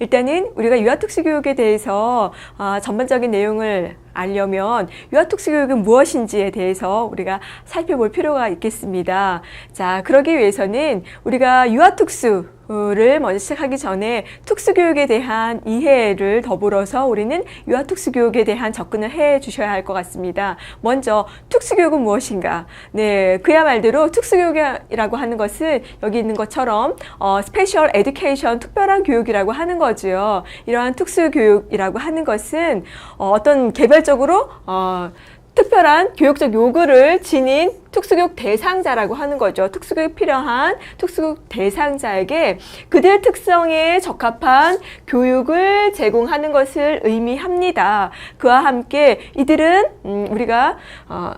일단은 우리가 유아특수교육에 대해서 아, 전반적인 내용을 알려면 유아특수교육은 무엇인지에 대해서 우리가 살펴볼 필요가 있겠습니다. 자, 그러기 위해서는 우리가 유아특수 를 먼저 시작하기 전에 특수교육에 대한 이해를 더불어서 우리는 유아특수교육에 대한 접근을 해 주셔야 할 것 같습니다. 먼저 특수교육은 무엇인가? 네, 그야 말대로 특수교육이라고 하는 것은 여기 있는 것처럼 어, 스페셜 에듀케이션 특별한 교육이라고 하는 거죠. 이러한 특수교육이라고 하는 것은 어, 어떤 개별적으로 어, 특별한 교육적 요구를 지닌 특수교육 대상자라고 하는 거죠. 특수교육 필요한 특수교육 대상자에게 그들 특성에 적합한 교육을 제공하는 것을 의미합니다. 그와 함께 이들은 음, 우리가 어,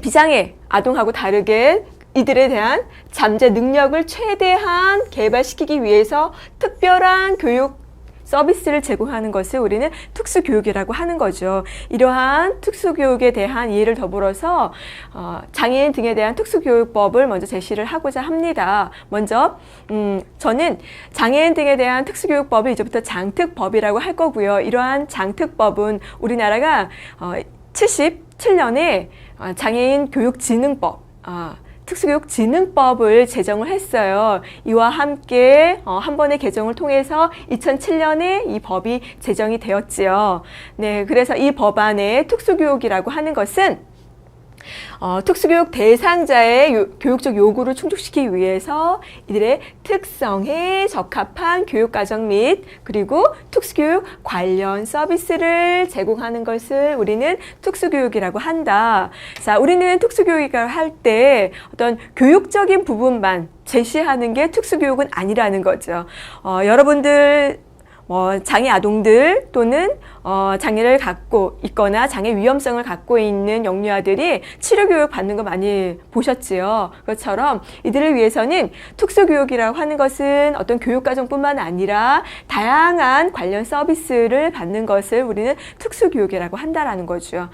비장애 아동하고 다르게 이들에 대한 잠재 능력을 최대한 개발시키기 위해서 특별한 교육 서비스를 제공하는 것을 우리는 특수교육이라고 하는 거죠. 이러한 특수교육에 대한 이해를 더불어서 어, 장애인 등에 대한 특수교육법을 먼저 제시를 하고자 합니다. 먼저 음, 저는 장애인 등에 대한 특수교육법을 이제부터 장특법이라고 할 거고요. 이러한 장특법은 우리나라가 어, 77년에 어, 장애인 교육진흥법 어, 특수교육진흥법을 제정을 했어요. 이와 함께 어, 한 번의 개정을 통해서 2007년에 이 법이 제정이 되었지요. 네, 그래서 이 법안의 특수교육이라고 하는 것은 어, 특수교육 대상자의 요- 교육적 요구를 충족시키기 위해서 이들의 특성에 적합한 교육과정 및 그리고 특수교육 관련 서비스를 제공하는 것을 우리는 특수교육이라고 한다. 자, 우리는 특수교육을 할 때 어떤 교육적인 부분만 제시하는 게 특수교육은 아니라는 거죠. 어, 여러분들 뭐 장애 아동들 또는 어, 장애를 갖고 있거나 장애 위험성을 갖고 있는 영유아들이 치료 교육 받는 거 많이 보셨지요. 그것처럼 이들을 위해서는 특수 교육이라고 하는 것은 어떤 교육 과정뿐만 아니라 다양한 관련 서비스를 받는 것을 우리는 특수 교육이라고 한다라는 거죠.